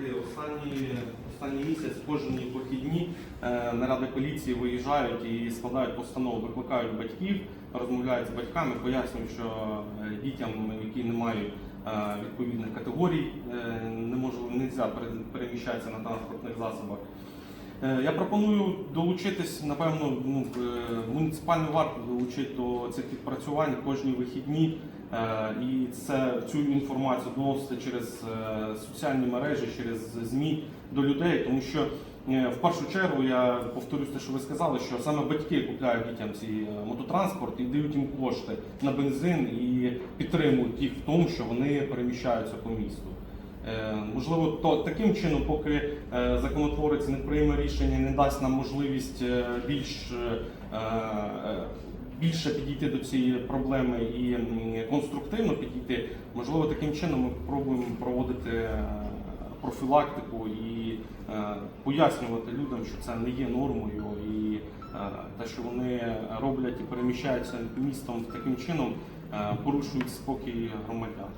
знаєте, останні, останній місяць кожні похідні е, наради поліції виїжджають і складають постанову, викликають батьків, розмовляють з батьками, пояснюють, що е, дітям, які не мають е, відповідних категорій, е, не можуть не можна переміщатися на транспортних засобах. Е, Я пропоную долучитись, напевно, ну, е, муніципальну варту долучити до цих відпрацювань кожні вихідні. Е, І це цю інформацію доносити через соціальні мережі, через ЗМІ до людей, тому що в першу чергу я повторюсь те, що ви сказали, що саме батьки купляють дітям е, мототранспорт і дають їм кошти на бензин і підтримують їх в тому, що вони переміщаються по місту. Е, Можливо, то таким чином, поки е, законотворець не прийме рішення, не дасть нам можливість е, більш більше підійти до цієї проблеми і конструктивно підійти. Можливо, таким чином ми спробуємо проводити профілактику і пояснювати людям, що це не є нормою, і те, що вони роблять і переміщаються містом таким чином, порушують спокій громадян.